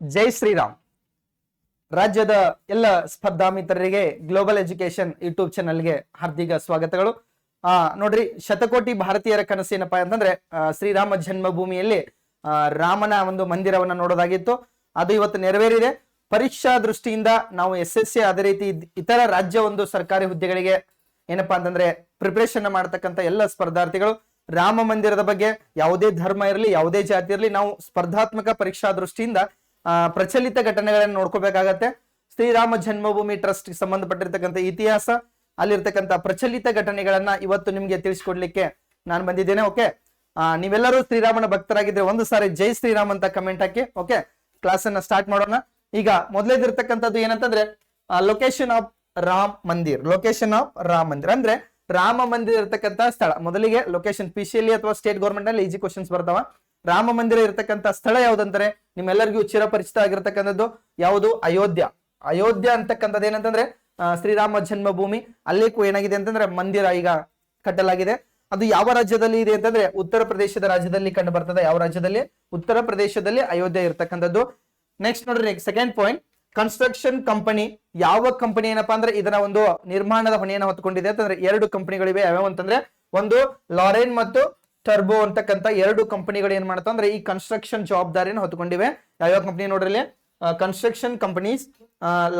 ಜೈ ಶ್ರೀರಾಮ್. ರಾಜ್ಯದ ಎಲ್ಲ ಸ್ಪರ್ಧಾ ಮಿತ್ರರಿಗೆ ಗ್ಲೋಬಲ್ ಎಜುಕೇಶನ್ ಯೂಟ್ಯೂಬ್ ಚಾನಲ್ಗೆ ಹಾರ್ದಿಕ ಸ್ವಾಗತಗಳು. ಆ, ನೋಡ್ರಿ, ಶತಕೋಟಿ ಭಾರತೀಯರ ಕನಸು ಏನಪ್ಪಾ ಅಂತಂದ್ರೆ ಶ್ರೀರಾಮ ಜನ್ಮಭೂಮಿಯಲ್ಲಿ ರಾಮನ ಒಂದು ಮಂದಿರವನ್ನ ನೋಡೋದಾಗಿತ್ತು. ಅದು ಇವತ್ತು ನೆರವೇರಿದೆ. ಪರೀಕ್ಷಾ ದೃಷ್ಟಿಯಿಂದ ನಾವು ಎಸ್ ಎಸ್ ಅದೇ ರೀತಿ ಇತರ ರಾಜ್ಯ ಒಂದು ಸರ್ಕಾರಿ ಹುದ್ದೆಗಳಿಗೆ ಏನಪ್ಪಾ ಅಂತಂದ್ರೆ ಪ್ರಿಪರೇಷನ್ ಮಾಡ್ತಕ್ಕಂಥ ಎಲ್ಲ ಸ್ಪರ್ಧಾರ್ಥಿಗಳು, ರಾಮ ಮಂದಿರದ ಬಗ್ಗೆ ಯಾವುದೇ ಧರ್ಮ ಇರಲಿ, ಯಾವುದೇ ಜಾತಿ ಇರಲಿ, ನಾವು ಸ್ಪರ್ಧಾತ್ಮಕ ಪರೀಕ್ಷಾ ದೃಷ್ಟಿಯಿಂದ ಪ್ರಚಲಿತ ಘಟನೆಗಳನ್ನು ನೋಡ್ಕೋಬೇಕಾಗತ್ತೆ. ಶ್ರೀರಾಮ ಜನ್ಮಭೂಮಿ ಟ್ರಸ್ಟ್ ಸಂಬಂಧಪಟ್ಟಿರ್ತಕ್ಕಂಥ ಇತಿಹಾಸ, ಅಲ್ಲಿರ್ತಕ್ಕಂಥ ಪ್ರಚಲಿತ ಘಟನೆಗಳನ್ನ ಇವತ್ತು ನಿಮ್ಗೆ ತಿಳಿಸ್ಕೊಡ್ಲಿಕ್ಕೆ ನಾನು ಬಂದಿದ್ದೇನೆ, ಓಕೆ? ನೀವೆಲ್ಲರೂ ಶ್ರೀರಾಮನ ಭಕ್ತರಾಗಿದ್ರೆ ಒಂದು ಸಾರಿ ಜೈ ಶ್ರೀರಾಮ್ ಅಂತ ಕಮೆಂಟ್ ಹಾಕಿ, ಓಕೆ? ಕ್ಲಾಸ್ ಅನ್ನ ಸ್ಟಾರ್ಟ್ ಮಾಡೋಣ. ಈಗ ಮೊದಲೇದಿರ್ತಕ್ಕಂಥದ್ದು ಏನಂತಂದ್ರೆ location of Ram Mandir location of Ram Mandir ಅಂದ್ರೆ ರಾಮ ಮಂದಿರ ಇರತಕ್ಕಂತ ಸ್ಥಳ. ಮೊದಲಿಗೆ ಲೊಕೇಶನ್ ಪಿ ಅಲ್ಲಿ ಅಥವಾ ಸ್ಟೇಟ್ ಗೌರ್ಮೆಂಟ್ ಅಲ್ಲಿ ಈಜಿ ಕ್ವಶನ್ಸ್ ಬರ್ತಾವ. ರಾಮ ಮಂದಿರ ಇರತಕ್ಕಂತ ಸ್ಥಳ ಯಾವುದಂದ್ರೆ ನಿಮ್ಮೆಲ್ಲರಿಗೂ ಚಿರಪರಿಚಿತ ಆಗಿರ್ತಕ್ಕಂಥದ್ದು ಯಾವುದು ಅಯೋಧ್ಯ. ಅಯೋಧ್ಯ ಅಂತಕ್ಕಂಥದ್ದು ಏನಂತಂದ್ರೆ ಶ್ರೀರಾಮ ಜನ್ಮಭೂಮಿ, ಅಲ್ಲಿ ಏನಾಗಿದೆ ಅಂತಂದ್ರೆ ಮಂದಿರ ಈಗ ಕಟ್ಟಲಾಗಿದೆ. ಅದು ಯಾವ ರಾಜ್ಯದಲ್ಲಿ ಇದೆ ಅಂತಂದ್ರೆ ಉತ್ತರ ಪ್ರದೇಶದ ರಾಜ್ಯದಲ್ಲಿ ಕಂಡು ಬರ್ತದೆ. ಯಾವ ರಾಜ್ಯದಲ್ಲಿ? ಉತ್ತರ ಪ್ರದೇಶದಲ್ಲಿ ಅಯೋಧ್ಯೆ ಇರತಕ್ಕಂಥದ್ದು. ನೆಕ್ಸ್ಟ್ ನೋಡ್ರಿ ಸೆಕೆಂಡ್ ಪಾಯಿಂಟ್ ಕನ್ಸ್ಟ್ರಕ್ಷನ್ ಕಂಪನಿ ಯಾವ ಕಂಪನಿ ಏನಪ್ಪಾ ಅಂದ್ರೆ ಇದರ ಒಂದು ನಿರ್ಮಾಣದ ಹೊಣೆಯನ್ನು ಹೊತ್ಕೊಂಡಿದೆ ಅಂತಂದ್ರೆ ಎರಡು ಕಂಪನಿಗಳಿವೆ ಯಾವ್ಯಾವ ಅಂತಂದ್ರೆ, ಒಂದು ಲಾರೆನ್ ಮತ್ತು ಟರ್ಬೋ ಅಂತಕ್ಕಂಥ ಎರಡು ಕಂಪನಿಗಳು ಏನ್ ಅಂದ್ರೆ ಈ ಕನ್ಸ್ಟ್ರಕ್ಷನ್ ಜವಾಬ್ದಾರಿಯನ್ನು ಹೊತ್ಕೊಂಡಿವೆ. ಯಾವ್ಯಾವ ಕಂಪನಿ ನೋಡ್ರಿ ಕನ್ಸ್ಟ್ರಕ್ಷನ್ ಕಂಪನೀಸ್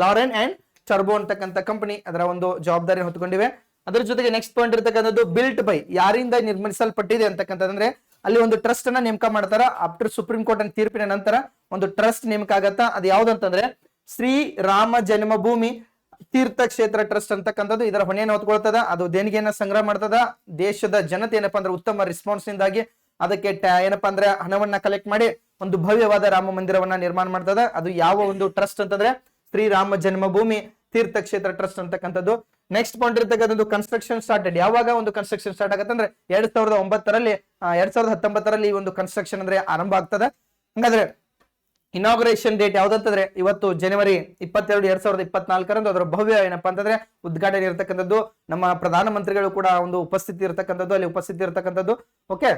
ಲಾರೆನ್ ಅಂಡ್ ಟರ್ಬೋ ಅಂತಕ್ಕಂಥ ಕಂಪನಿ ಅದರ ಒಂದು ಜವಾಬ್ದಾರಿಯನ್ನು ಹೊತ್ಕೊಂಡಿವೆ. ಅದರ ಜೊತೆಗೆ ನೆಕ್ಸ್ಟ್ ಪಾಯಿಂಟ್ ಇರ್ತಕ್ಕಂಥದ್ದು ಬಿಲ್ಟ್ ಬೈ ಯಾರಿಂದ ನಿರ್ಮಿಸಲ್ಪಟ್ಟಿದೆ ಅಂತಕ್ಕಂಥದ್ದಂದ್ರೆ ಅಲ್ಲಿ ಒಂದು ಟ್ರಸ್ಟ್ ಅನ್ನ ನೇಮಕ ಮಾಡ್ತಾರ. ಆಫ್ಟರ್ ಸುಪ್ರೀಂ ಕೋರ್ಟ್ ತೀರ್ಪಿನ ನಂತರ ಒಂದು ಟ್ರಸ್ಟ್ ನೇಮಕ ಆಗತ್ತಾ? ಅದು ಯಾವ್ದಂತಂದ್ರೆ ಶ್ರೀ ರಾಮ ಜನ್ಮಭೂಮಿ ತೀರ್ಥ ಕ್ಷೇತ್ರ ಟ್ರಸ್ಟ್ ಅಂತಕ್ಕಂಥದ್ದು ಇದರ ಹೊಣೆಯನ್ನು ಹೊತ್ಕೊಳ್ತದ. ಅದು ದೇಣಿಗೆಯನ್ನ ಸಂಗ್ರಹ ಮಾಡ್ತದ. ದೇಶದ ಜನತೆ ಏನಪ್ಪಾ ಅಂದ್ರೆ ಉತ್ತಮ ರೆಸ್ಪಾನ್ಸ್ ನಿಂದಾಗಿ ಅದಕ್ಕೆ ಏನಪ್ಪಾ ಅಂದ್ರೆ ಹಣವನ್ನ ಕಲೆಕ್ಟ್ ಮಾಡಿ ಒಂದು ಭವ್ಯವಾದ ರಾಮ ಮಂದಿರವನ್ನ ನಿರ್ಮಾಣ ಮಾಡ್ತದ. ಅದು ಯಾವ ಒಂದು ಟ್ರಸ್ಟ್ ಅಂತಂದ್ರೆ ಶ್ರೀರಾಮ ಜನ್ಮಭೂಮಿ ತೀರ್ಥ ಕ್ಷೇತ್ರ ಟ್ರಸ್ಟ್ ಅಂತಕ್ಕಂಥದ್ದು. ನೆಕ್ಸ್ಟ್ ಪಾಯಿಂಟ್ ಇರ್ತಕ್ಕಂಥದ್ದು ಕನ್ಸ್ಟ್ರಕ್ಷನ್ ಸ್ಟಾರ್ಟೆಡ್ ಯಾವಾಗ ಒಂದು ಕನ್ಸ್ಟ್ರಕ್ಷನ್ ಸ್ಟಾರ್ಟ್ ಆಗತ್ತೆ ಅಂದ್ರೆ ಎರಡ್ ಸಾವಿರದ ಒಂಬತ್ತರಲ್ಲಿ ಎರಡ್ ಸಾವಿರದ ಹತ್ತೊಂಬತ್ತರಲ್ಲಿ ಈ ಒಂದು ಕನ್ಸ್ಟ್ರಕ್ಷನ್ ಅಂದ್ರೆ ಆರಂಭ ಆಗ್ತದೆ. ಹಂಗಾದ್ರೆ ಇನಾಗ್ರೇಷನ್ ಡೇಟ್ ಯಾವ್ದಂತಂದ್ರೆ ಇವತ್ತು ಜನವರಿ ಇಪ್ಪತ್ತೆರಡು ಎರಡ್ ಸಾವಿರದ ಇಪ್ಪತ್ನಾಲ್ಕರಂದು ಅದರ ಭವ್ಯ ಏನಪ್ಪಾ ಅಂತಂದ್ರೆ ಉದ್ಘಾಟನೆ ಇರತಕ್ಕಂಥದ್ದು. ನಮ್ಮ ಪ್ರಧಾನಮಂತ್ರಿಗಳು ಕೂಡ ಒಂದು ಉಪಸ್ಥಿತಿ ಇರತಕ್ಕಂಥದ್ದು ಅಲ್ಲಿ ಉಪಸ್ಥಿತಿ ಇರತಕ್ಕಂಥದ್ದು. ಓಕೆ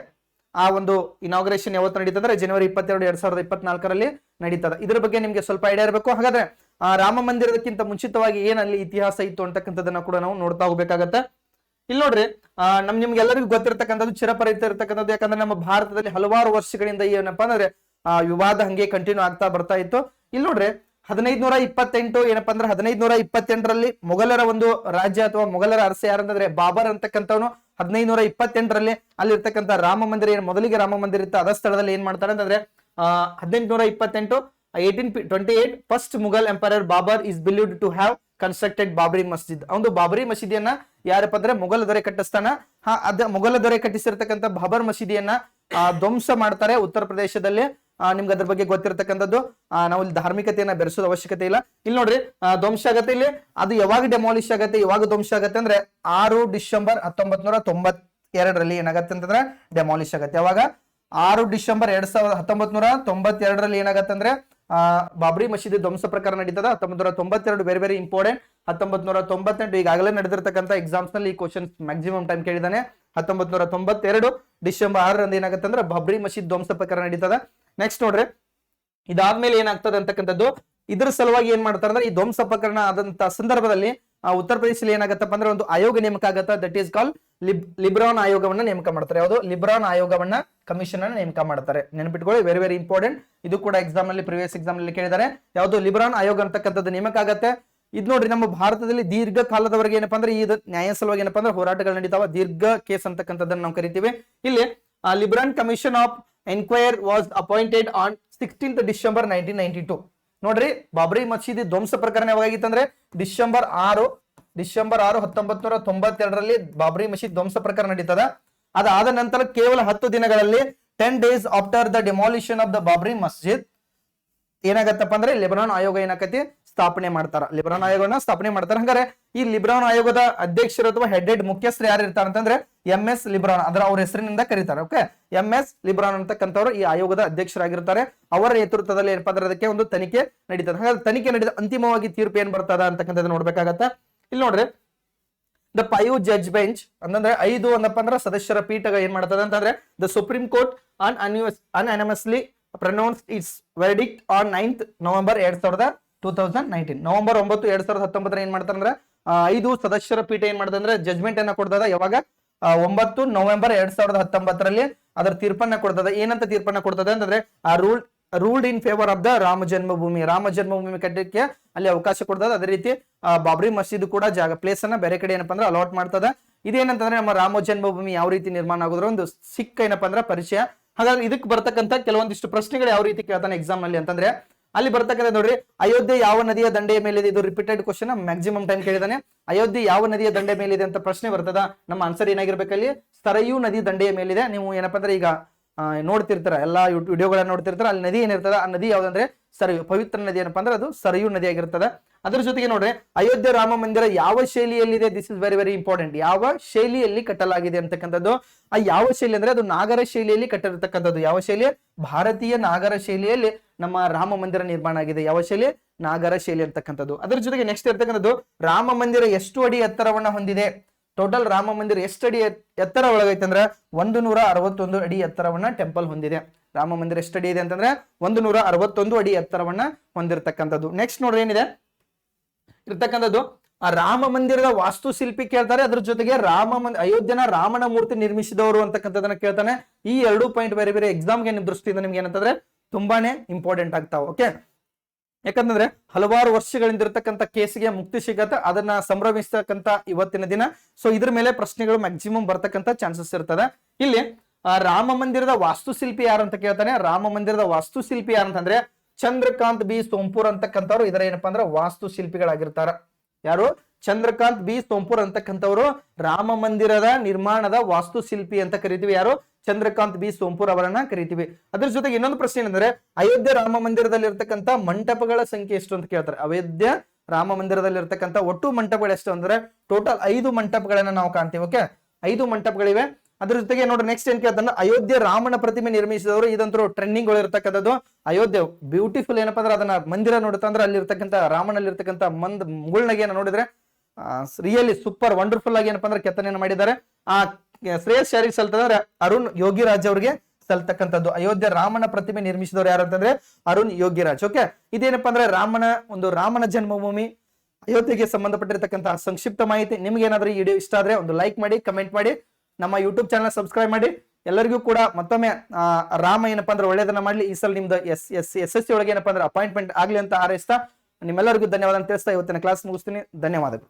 ಆ ಒಂದು ಇನಾಗ್ರೇಷನ್ ಯಾವತ್ತು ನಡೀತಂದ್ರೆ ಜನವರಿ ಇಪ್ಪತ್ತೆರಡು ಎರಡ್ ಸಾವಿರದ ಇಪ್ಪತ್ನಾಲ್ಕರಲ್ಲಿ ನಡೀತದ. ಇದ್ರ ಬಗ್ಗೆ ನಿಮ್ಗೆ ಸ್ವಲ್ಪ ಐಡಿಯಾ ಇರಬೇಕು. ಹಾಗಾದ್ರೆ ಆ ರಾಮ ಮಂದಿರದಕ್ಕಿಂತ ಮುಂಚಿತವಾಗಿ ಏನಲ್ಲಿ ಇತಿಹಾಸ ಇತ್ತು ಅಂತಕ್ಕಂಥದ್ದನ್ನ ಕೂಡ ನಾವು ನೋಡ್ತಾ ಹೋಗ್ಬೇಕಾಗತ್ತೆ. ಇಲ್ಲಿ ನೋಡ್ರಿ ಆ, ನಮ್ ನಿಮ್ಗೆಲ್ಲರಿಗೂ ಗೊತ್ತಿರತಕ್ಕಂಥದ್ದು ಚಿರಪರಿತ ಇರತಕ್ಕಂಥದ್ದು. ಯಾಕಂದ್ರೆ ನಮ್ಮ ಭಾರತದಲ್ಲಿ ಹಲವಾರು ವರ್ಷಗಳಿಂದ ಏನಪ್ಪಾ ಅಂದ್ರೆ ಆ ವಿವಾದ ಹಂಗೆ ಕಂಟಿನ್ಯೂ ಆಗ್ತಾ ಬರ್ತಾ ಇತ್ತು. ಇಲ್ಲಿ ನೋಡ್ರಿ ಹದಿನೈದ್ ನೂರ ಇಪ್ಪತ್ತೆಂಟು ಏನಪ್ಪಾ ಅಂದ್ರೆ ಹದಿನೈದ್ ನೂರ ಇಪ್ಪತ್ತೆಂಟರಲ್ಲಿ ಮೊಘಲರ ಒಂದು ರಾಜ್ಯ ಅಥವಾ ಮೊಘಲರ ಅರಸ ಯಾರಂತಂದ್ರೆ ಬಾಬರ್ ಅಂತಕ್ಕಂಥವನು ಹದಿನೈದ್ ನೂರ ಇಪ್ಪತ್ತೆಂಟರಲ್ಲಿ ಅಲ್ಲಿರ್ತಕ್ಕಂಥ ರಾಮ ಮಂದಿರ ಏನ್ ಮೊದಲಿಗೆ ರಾಮ ಮಂದಿರ ಇತ್ತು ಅದ ಸ್ಥಳದಲ್ಲಿ ಏನ್ ಮಾಡ್ತಾರೆ ಅಂತಂದ್ರೆ ಆ ಹದಿನೆಂಟು ನೂರ ಇಪ್ಪತ್ತೆಂಟು eighteen twenty eight first Mughal empire Babur is believed to have constructed Babri Masjid ಒಂದು ಬಾಬರಿ ಮಸೀದಿಯನ್ನ ಯಾರಪ್ಪ ಅಂದ್ರೆ ಮೊಘಲ ದೊರೆ ಕಟ್ಟಿಸ್ತಾನ. ಹಾ ಅದ ಮೊಘಲ ದೊರೆ ಕಟ್ಟಿಸಿರ್ತಕ್ಕಂಥ ಬಾಬರ್ ಮಸೀದಿಯನ್ನ ಆ, ಧ್ವಂಸ ಮಾಡ್ತಾರೆ ಉತ್ತರ ಪ್ರದೇಶದಲ್ಲಿ. ನಿಮ್ಗೆ ಅದ್ರ ಬಗ್ಗೆ ಗೊತ್ತಿರತಕ್ಕಂಥದ್ದು ನಾವು ಇಲ್ಲಿ ಧಾರ್ಮಿಕತೆಯನ್ನ ಬೆರೆಸೋದು ಅವಶ್ಯಕತೆ ಇಲ್ಲ. ಇಲ್ಲಿ ನೋಡ್ರಿ ಧ್ವಂಸ ಆಗತ್ತೆ ಇಲ್ಲಿ. ಅದು ಯಾವಾಗ ಡೆಮಾಲಿಷ್ ಆಗತ್ತೆ, ಯಾವಾಗ ಧ್ವಂಸ ಆಗತ್ತೆ ಅಂದ್ರೆ ಆರು ಡಿಸೆಂಬರ್ ಹತ್ತೊಂಬತ್ ನೂರ ತೊಂಬತ್ತೆರಡರಲ್ಲಿ ಏನಾಗತ್ತೆ ಅಂತಂದ್ರೆ ಡೆಮಾಲಿಷ್ ಆಗತ್ತೆ. ಯಾವಾಗ? ಆರು ಡಿಸೆಂಬರ್ ಎರಡ್ ಸಾವಿರದ ಹತ್ತೊಂಬತ್ ನೂರ ತೊಂಬತ್ತೆರಡರಲ್ಲಿ ಏನಾಗತ್ತೆ ಅಂದ್ರೆ ಬಾಬ್ರಿ ಮಸೀದಿ ಧ್ವಂಸ ಪ್ರಕಾರ ನಡೀತದ. ಹತ್ತೊಂಬತ್ ನೂರ ತೊಂಬತ್ತೆರಡು ಬೇರೆ ಬೇರೆ ಇಂಪಾರ್ಟೆಂಟ್ ಹತ್ತೊಂಬತ್ ನೂರ ತೊಂಬತ್ತೆಂಟು ಈಗಾಗಲೇ ನಡೆದಿರ್ತಕ್ಕಂಥ ಎಕ್ಸಾಮ್ಸ್ನಲ್ಲಿ ಈ ಕ್ವಶನ್ ಮ್ಯಾಕ್ಸಿಮಮ್ ಟೈಮ್ ಕೇಳಿದಾನೆ ಹತ್ತೊಂಬತ್ ನೂರ ತೊಂಬತ್ತೆರಡು ಡಿಸೆಂಬರ್ ಆರರಂದು ಏನಾಗುತ್ತೆ ಅಂದ್ರೆ ಬಾಬ್ರಿ ಮಸೀದ್ ಧ್ವಂಸ ಪ್ರಕಾರ ನಡೀತದ. ನೆಕ್ಸ್ಟ್ ನೋಡ್ರಿ. ಇದಾದ್ಮೇಲೆ ಏನಾಗ್ತದೆ ಅಂತಕ್ಕಂಥದ್ದು, ಇದ್ರ ಸಲುವಾಗಿ ಏನ್ ಮಾಡ್ತಾರೆ ಅಂದ್ರೆ, ಈ ಧ್ವಂಸ ಪ್ರಕರಣ ಆದಂತ ಸಂದರ್ಭದಲ್ಲಿ ಉತ್ತರ ಪ್ರದೇಶದಲ್ಲಿ ಏನಾಗತ್ತಪ್ಪ ಅಂದ್ರೆ, ಒಂದು ಆಯೋಗ ನೇಮಕ ಆಗತ್ತ. ದಟ್ ಈಸ್ ಕಾಲ್ ಲಿಬ್ರಾನ್ ಆಯೋಗವನ್ನ ನೇಮಕ ಮಾಡ್ತಾರೆ. ಯಾವುದು? ಲಿಬ್ರಾನ್ ಆಯೋಗವನ್ನ ಕಮಿಷನ್ ಅನ್ನ ನೇಮಕ ಮಾಡ್ತಾರೆ. ನೆನಪಿಟ್ಕೊಳ್ಳಿ ವೆರಿ ವೆರಿ ಇಂಪಾರ್ಟೆಂಟ್ ಇದು ಕೂಡ ಎಕ್ಸಾಮ್ನಲ್ಲಿ ಪ್ರಿವಿಯಸ್ ಎಕ್ಸಾಮ್ನಲ್ಲಿ ಕೇಳಿದ್ದಾರೆ. ಯಾವುದು? ಲಿಬ್ರಾನ್ ಆಯೋಗ ಅಂತಕ್ಕಂಥದ್ದು ನೇಮಕ ಆಗತ್ತೆ. ಇದು ನೋಡ್ರಿ, ನಮ್ಮ ಭಾರತದಲ್ಲಿ ದೀರ್ಘ ಕಾಲದವರೆಗೆ ಏನಪ್ಪಾ ಅಂದ್ರೆ ಇದು ನ್ಯಾಯ ಸಲುವಾಗಿ ಏನಪ್ಪಾ ಅಂದ್ರೆ, ಹೋರಾಟಗಳು ನಡೀತಾವ. ದೀರ್ಘ ಕೇಸ್ ಅಂತಕ್ಕಂಥದ್ದನ್ನ ನಾವು ಕರಿತೀವಿ. ಇಲ್ಲಿ Liberhan commission of enquiry was appointed on sixteenth December nineteen ninety two ನೋಡ್ರಿ ಬಾಬ್ರಿ ಮಸೀದಿ ಧ್ವಂಸ ಪ್ರಕರಣ ಯಾವಾಗಿತ್ತಂದ್ರೆ ಡಿಸೆಂಬರ್ ಆರು ಡಿಸೆಂಬರ್ ಆರು ಹತ್ತೊಂಬತ್ ನೂರ ತೊಂಬತ್ತೆರಡರಲ್ಲಿ ಬಾಬ್ರಿ ಮಸೀದ್ ಧ್ವಂಸ ಪ್ರಕರಣ ನಡೀತದ. ಅದಾದ ನಂತರ ಕೇವಲ ಹತ್ತು ದಿನಗಳಲ್ಲಿ ten days after the demolition of the Babri Masjid ಏನಾಗತ್ತಪ್ಪ ಅಂದ್ರೆ ಲೆಬನಾನ್ ಆಯೋಗ ಏನಾಕತಿ? ಸ್ಥಾಪನೆ ಮಾಡ್ತಾರ. ಲಿಬ್ರಾನ್ ಆಯೋಗನ ಸ್ಥಾಪನೆ ಮಾಡ್ತಾರ. ಹಂಗಾರೆ ಈ ಲಿಬ್ರಾನ್ ಆಯೋಗದ ಅಧ್ಯಕ್ಷರು ಅಥವಾ ಹೆಡ್ ಹೆಡ್ ಮುಖ್ಯಸ್ಥರು ಯಾರು ಇರ್ತಾರ ಅಂತಂದ್ರೆ ಎಂ ಎಸ್ ಲಿಬ್ರಾನ್ ಅದರ ಅವ್ರ ಹೆಸರಿನಿಂದ ಕರೀತಾರೆ ಓಕೆ ಎಂ ಎಸ್ ಲಿಬ್ರಾನ್ ಅಂತಕ್ಕಂಥವ್ರು ಈ ಆಯೋಗದ ಅಧ್ಯಕ್ಷರಾಗಿರ್ತಾರೆ. ಅವರ ನೇತೃತ್ವದಲ್ಲಿ ಏನಪ್ಪಾ ಅಂದ್ರೆ ಅದಕ್ಕೆ ಒಂದು ತನಿಖೆ ನಡೀತದೆ. ಹಾಗಾದ್ರೆ ತನಿಖೆ ನಡೆದ ಅಂತಿಮವಾಗಿ ತೀರ್ಪು ಏನ್ ಬರ್ತದ ಅಂತಕ್ಕಂಥದ್ದು ನೋಡ್ಬೇಕಾಗತ್ತ. ಇಲ್ಲಿ ನೋಡ್ರಿ, ದ ಫೈವ್ ಜಡ್ಜ್ ಬೆಂಚ್ ಅಂತಂದ್ರೆ ಐದು ಅಂದಪ್ಪ ಅಂದ್ರೆ ಸದಸ್ಯರ ಪೀಠ ಏನ್ ಮಾಡ್ತದೆ ಅಂತಂದ್ರೆ ದ ಸುಪ್ರೀಂ ಕೋರ್ಟ್ ಅನ್ unused unanimously pronounces its verdict on ninth November ಎರಡ್ ಸಾವಿರದ ಟೂ ತೌಸಂಡ್ ನೈನ್ಟೀನ್ ನವೆಂಬರ್ ಒಂಬತ್ತು ಎರಡ್ ಸಾವಿರದ ಹತ್ತೊಂಬತ್ತರ ಏನ್ ಮಾಡ್ತಾರೆ ಅಂದ್ರೆ ಆ, ಐದು ಸದಸ್ಯರ ಪೀಠ ಏನ್ ಮಾಡ್ತಂದ್ರೆ ಅಂದ್ರೆ ಜಜ್ಮೆಂಟ್ ಅನ್ನ ಕೊಡ್ತದ. ಯಾವಾಗ? ಒಂಬತ್ತು ನವೆಂಬರ್ ಎರಡ್ ಸಾವಿರದ ಹತ್ತೊಂಬತ್ತರಲ್ಲಿ ಅದರ ತೀರ್ಪನ್ನ ಕೊಡ್ತದ. ಏನಂತ ತೀರ್ಪನ್ನ ಕೊಡ್ತದೆ ಅಂತಂದ್ರೆ ಆ rule ruled in favour of the Rama Janmabhoomi. Rama Janmabhoomi ಕಟ್ಟಕ್ಕೆ ಅಲ್ಲಿ ಅವಕಾಶ ಕೊಡ್ತದ. ಅದೇ ರೀತಿ ಬಾಬ್ರಿ ಮಸೀದ್ ಕೂಡ ಜಾಗ ಪ್ಲೇಸ್ ಅನ್ನ ಬೇರೆ ಕಡೆ ಏನಪ್ಪಾ ಅಂದ್ರೆ ಅಲಾಟ್ ಮಾಡ್ತದ. ಇದೇನಂತಂದ್ರೆ ನಮ್ಮ ರಾಮ ಜನ್ಮಭೂಮಿ ಯಾವ ರೀತಿ ನಿರ್ಮಾಣ ಆಗೋದ್ರ ಒಂದು ಸಿಕ್ಕ ಏನಪ್ಪಾ ಅಂದ್ರೆ ಪರಿಚಯ. ಹಾಗಾಗಿ ಇದಕ್ಕೆ ಬರ್ತಕ್ಕಂಥ ಕೆಲವೊಂದಿಷ್ಟು ಪ್ರಶ್ನೆಗಳು ಯಾವ ರೀತಿ ಕೇಳ್ತಾನೆ ಎಕ್ಸಾಮ್ ಅಲ್ಲಿ ಅಂತಂದ್ರೆ ಅಲ್ಲಿ ಬರ್ತಕ್ಕಂಥ ನೋಡ್ರಿ, ಅಯೋಧ್ಯೆ ಯಾವ ನದಿಯ ದಂಡೆಯ ಮೇಲಿದೆ? ಇದು ರಿಪೀಟೆಡ್ ಕ್ವಶನ್ ಮ್ಯಾಕ್ಸಿಮಮ್ ಟೈಮ್ ಕೇಳಿದಾನೆ. ಅಯೋಧ್ಯೆ ಯಾವ ನದಿಯ ದಂಡೆ ಮೇಲಿದೆ ಅಂತ ಪ್ರಶ್ನೆ ಬರ್ತದ? ನಮ್ಮ ಆನ್ಸರ್ ಏನಾಗಿರ್ಬೇಕಲ್ಲಿ? ಸರಯೂ ನದಿ ದಂಡೆಯ ಮೇಲಿದೆ. ನೀವು ಏನಪ್ಪಾ ಅಂದ್ರೆ ಈಗ ನೋಡ್ತಿರ್ತಾರ, ಎಲ್ಲ ವಿಡಿಯೋಗಳನ್ನ ನೋಡ್ತಿರ್ತಾರೆ, ಅಲ್ಲಿ ನದಿ ಏನಿರ್ತದೆ, ಆ ನದಿ ಯಾವ್ದಂದ್ರೆ ಸರಯು, ಪವಿತ್ರ ನದಿ ಏನಪ್ಪಾ ಅಂದ್ರೆ ಅದು ಸರಿಯು ನದಿ ಆಗಿರ್ತದೆ ಅದ್ರ ಜೊತೆಗೆ ನೋಡ್ರಿ, ಅಯೋಧ್ಯೆ ರಾಮ ಮಂದಿರ ಯಾವ ಶೈಲಿಯಲ್ಲಿದೆ? This is very very important ಯಾವ ಶೈಲಿಯಲ್ಲಿ ಕಟ್ಟಲಾಗಿದೆ ಅಂತಕ್ಕಂಥದ್ದು? ಆ ಯಾವ ಶೈಲಿ ಅಂದ್ರೆ ಅದು ನಾಗರ ಶೈಲಿಯಲ್ಲಿ ಕಟ್ಟಿರ್ತಕ್ಕಂಥದ್ದು. ಯಾವ ಶೈಲಿ? ಭಾರತೀಯ ನಾಗರ ಶೈಲಿಯಲ್ಲಿ ನಮ್ಮ ರಾಮ ಮಂದಿರ ನಿರ್ಮಾಣ ಆಗಿದೆ. ಯಾವ ಶೈಲಿ? ನಾಗರ ಶೈಲಿ ಅಂತಕ್ಕಂಥದ್ದು. ಅದ್ರ ಜೊತೆಗೆ ನೆಕ್ಸ್ಟ್ ಇರ್ತಕ್ಕಂಥದ್ದು, ರಾಮ ಮಂದಿರ ಎಷ್ಟು ಅಡಿ ಎತ್ತರವನ್ನ ಹೊಂದಿದೆ? ಟೋಟಲ್ ರಾಮ ಮಂದಿರ ಎಷ್ಟು ಅಡಿ ಎತ್- ಎತ್ತರ ಒಳಗೈತೆ ಅಂದ್ರೆ ಒಂದು ನೂರ ಅರವತ್ತೊಂದು ಅಡಿ ಎತ್ತರವನ್ನ ಟೆಂಪಲ್ ಹೊಂದಿದೆ. ರಾಮ ಮಂದಿರ ಎಷ್ಟು ಅಡಿ ಇದೆ ಅಂತಂದ್ರೆ ಒಂದು ನೂರ ಅರವತ್ತೊಂದು ಅಡಿ ಎತ್ತರವನ್ನ ಹೊಂದಿರತಕ್ಕಂಥದ್ದು. ನೆಕ್ಸ್ಟ್ ನೋಡ್ರಿ ಏನಿದೆ? ಇರ್ತಕ್ಕಂಥದ್ದು, ಆ ರಾಮ ಮಂದಿರದ ವಾಸ್ತುಶಿಲ್ಪಿ ಕೇಳ್ತಾರೆ. ಅದ್ರ ಜೊತೆಗೆ ರಾಮ ಮಂದಿ ಅಯೋಧ್ಯನ ರಾಮನ ಮೂರ್ತಿ ನಿರ್ಮಿಸಿದವರು ಅಂತಕ್ಕಂಥದ್ದನ್ನ ಕೇಳ್ತಾನೆ. ಈ ಎರಡು ಪಾಯಿಂಟ್ ಬೇರೆ ಬೇರೆ ಎಕ್ಸಾಮ್ಗೆ ನಿಮ್ ದೃಷ್ಟಿಯಿಂದ ನಿಮ್ಗೆ ಏನಂತಂದ್ರೆ ತುಂಬಾನೇ ಇಂಪಾರ್ಟೆಂಟ್ ಆಗ್ತಾವ ಓಕೆ ಯಾಕಂತಂದ್ರೆ ಹಲವಾರು ವರ್ಷಗಳಿಂದ ಇರತಕ್ಕಂತ ಕೇಸಿಗೆ ಮುಕ್ತಿ ಸಿಗತ್ತೆ, ಅದನ್ನ ಸಂಭ್ರಮಿಸತಕ್ಕಂತ ಇವತ್ತಿನ ದಿನ. ಸೊ ಇದ್ರ ಮೇಲೆ ಪ್ರಶ್ನೆಗಳು ಮ್ಯಾಕ್ಸಿಮಮ್ ಬರ್ತಕ್ಕಂತ ಚಾನ್ಸಸ್ ಇರ್ತದೆ. ಇಲ್ಲಿ ರಾಮ ಮಂದಿರದ ವಾಸ್ತುಶಿಲ್ಪಿ ಯಾರು ಅಂತ ಕೇಳ್ತಾನೆ. ರಾಮ ಮಂದಿರದ ವಾಸ್ತುಶಿಲ್ಪಿ ಯಾರು ಅಂತಂದ್ರೆ ಚಂದ್ರಕಾಂತ್ ಬಿ ಸೋಂಪುರ್ ಅಂತಕ್ಕಂಥವ್ರು. ಇದರ ಏನಪ್ಪಾ ಅಂದ್ರೆ ವಾಸ್ತುಶಿಲ್ಪಿಗಳಾಗಿರ್ತಾರ. ಯಾರು? ಚಂದ್ರಕಾಂತ್ ಬಿ ಸೋಂಪುರ್ ಅಂತಕ್ಕಂಥವ್ರು ರಾಮ ಮಂದಿರದ ನಿರ್ಮಾಣದ ವಾಸ್ತುಶಿಲ್ಪಿ ಅಂತ ಕರಿತೀವಿ. ಯಾರು? ಚಂದ್ರಕಾಂತ್ ಬಿ ಸೋಂಪುರ್ ಅವರನ್ನ ಕರಿತೀವಿ. ಅದ್ರ ಜೊತೆಗೆ ಇನ್ನೊಂದು ಪ್ರಶ್ನೆ ಏನಂದ್ರೆ, ಅಯೋಧ್ಯೆ ರಾಮ ಮಂದಿರದಲ್ಲಿ ಇರ್ತಕ್ಕಂಥ ಮಂಟಪಗಳ ಸಂಖ್ಯೆ ಎಷ್ಟು ಅಂತ ಕೇಳ್ತಾರೆ. ಅಯೋಧ್ಯೆ ರಾಮ ಮಂದಿರದಲ್ಲಿ ಇರ್ತಕ್ಕಂಥ ಒಟ್ಟು ಮಂಟಪಗಳು ಎಷ್ಟು ಅಂದ್ರೆ ಟೋಟಲ್ ಐದು ಮಂಟಪಗಳನ್ನ ನಾವು ಕಾಣ್ತೀವಿ ಓಕೆ ಐದು ಮಂಟಪಗಳಿವೆ. ಅದ್ರ ಜೊತೆಗೆ ನೋಡಿ ನೆಕ್ಸ್ಟ್ ಏನ್ ಕೇಳ್ತಾನೆ ಅಯೋಧ್ಯೆ ರಾಮನ ಪ್ರತಿಮೆ ನಿರ್ಮಿಸಿದವರು ಇದಂತರೂ ಟ್ರೆಂಡಿಂಗ್ ಇರ್ತಕ್ಕಂಥದ್ದು. ಅಯೋಧ್ಯೆ ಬ್ಯೂಟಿಫುಲ್ ಏನಪ್ಪಾ ಅಂದ್ರೆ, ಅದನ್ನ ಮಂದಿರ ನೋಡುತ್ತಾ ಅಂದ್ರೆ ಅಲ್ಲಿ ರಾಮನಲ್ಲಿರ್ತಕ್ಕಂಥ ಮಂದ್ ಮುಗುಳ್ನಗೆಯನ್ನು ನೋಡಿದ್ರೆ ರಿಯಲಿ ಸೂಪರ್ ವಂಡರ್ಫುಲ್ ಆಗಿ ಏನಪ್ಪಾ ಅಂದ್ರೆ ಕೆತ್ತನೆಯನ್ನು ಮಾಡಿದ್ದಾರೆ. ಆ ಶ್ರೇಯಸ್ ಯಾರಿಗೆ ಸಲ್ತಂದ್ರೆ ಅರುಣ್ ಯೋಗಿರಾಜ್ ಅವರಿಗೆ ಸಲ್ತಕ್ಕಂಥದ್ದು. ಅಯೋಧ್ಯೆ ರಾಮನ ಪ್ರತಿಮೆ ನಿರ್ಮಿಸಿದವರು ಯಾರು ಅಂತಂದ್ರೆ ಅರುಣ್ ಯೋಗಿರಾಜ್ ಓಕೆ ಇದೇನಪ್ಪಾ ಅಂದ್ರೆ ರಾಮನ ಒಂದು ರಾಮನ ಜನ್ಮಭೂಮಿ ಅಯೋಧ್ಯೆಗೆ ಸಂಬಂಧಪಟ್ಟಿರ್ತಕ್ಕಂತಹ ಸಂಕ್ಷಿಪ್ತ ಮಾಹಿತಿ. ನಿಮ್ಗೆ ಏನಾದ್ರೂ ಈ ವಿಡಿಯೋ ಇಷ್ಟ ಆದ್ರೆ ಒಂದು ಲೈಕ್ ಮಾಡಿ ಕಮೆಂಟ್ ಮಾಡಿ ನಮ್ಮ ಯೂಟ್ಯೂಬ್ ಚಾನಲ್ ಸಬ್ಸ್ಕ್ರೈಬ್ ಮಾಡಿ. ಎಲ್ಲರಿಗೂ ಕೂಡ ಮತ್ತೊಮ್ಮೆ ಆ, ರಾಮ ಏನಪ್ಪಾ ಅಂದ್ರೆ ಒಳ್ಳೇದನ್ನ ಮಾಡ್ಲಿ. ಈ ಸಲ ನಿಮ್ದು S S S S C ಒಳಗೆ ಏನಪ್ಪಾ ಅಂದ್ರೆ ಅಪಾಯಿಂಟ್ಮೆಂಟ್ ಆಗ್ಲಿ ಅಂತ ಹಾರೈಸ್ತಾ ನಿಮ್ಮೆಲ್ಲರಿಗೂ ಧನ್ಯವಾದ ಅಂತ ತಿಳಿಸ್ತಾ ಇವತ್ತಿನ ಕ್ಲಾಸ್ ಮುಗಿಸ್ತೀನಿ. ಧನ್ಯವಾದಗಳು.